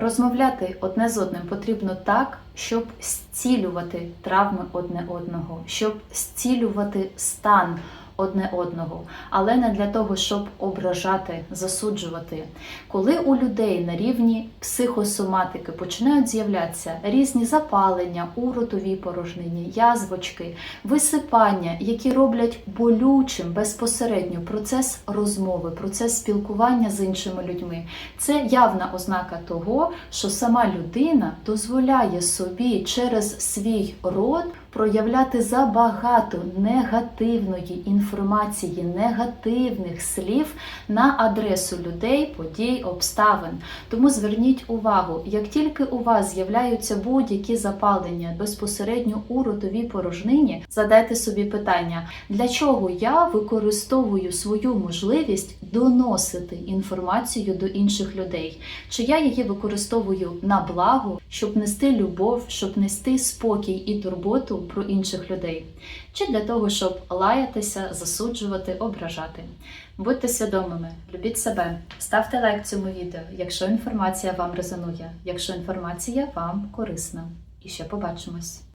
Розмовляти одне з одним потрібно так, щоб зцілювати травми одне одного, щоб зцілювати стан одне одного, але не для того, щоб ображати, засуджувати. Коли у людей на рівні психосоматики починають з'являтися різні запалення у ротовій порожнині, язвочки, висипання, які роблять болючим безпосередньо процес розмови, процес спілкування з іншими людьми, це явна ознака того, що сама людина дозволяє собі через свій рот проявляти забагато негативної інформації, негативних слів на адресу людей, подій, обставин. Тому зверніть увагу, як тільки у вас з'являються будь-які запалення безпосередньо у ротовій порожнині, задайте собі питання, для чого я використовую свою можливість доносити інформацію до інших людей? Чи я її використовую на благо, щоб нести любов, щоб нести спокій і турботу про інших людей? Чи для того, щоб лаятися, засуджувати, ображати? Будьте свідомими, любіть себе, ставте лайк цьому відео, якщо інформація вам резонує, якщо інформація вам корисна. І ще побачимось!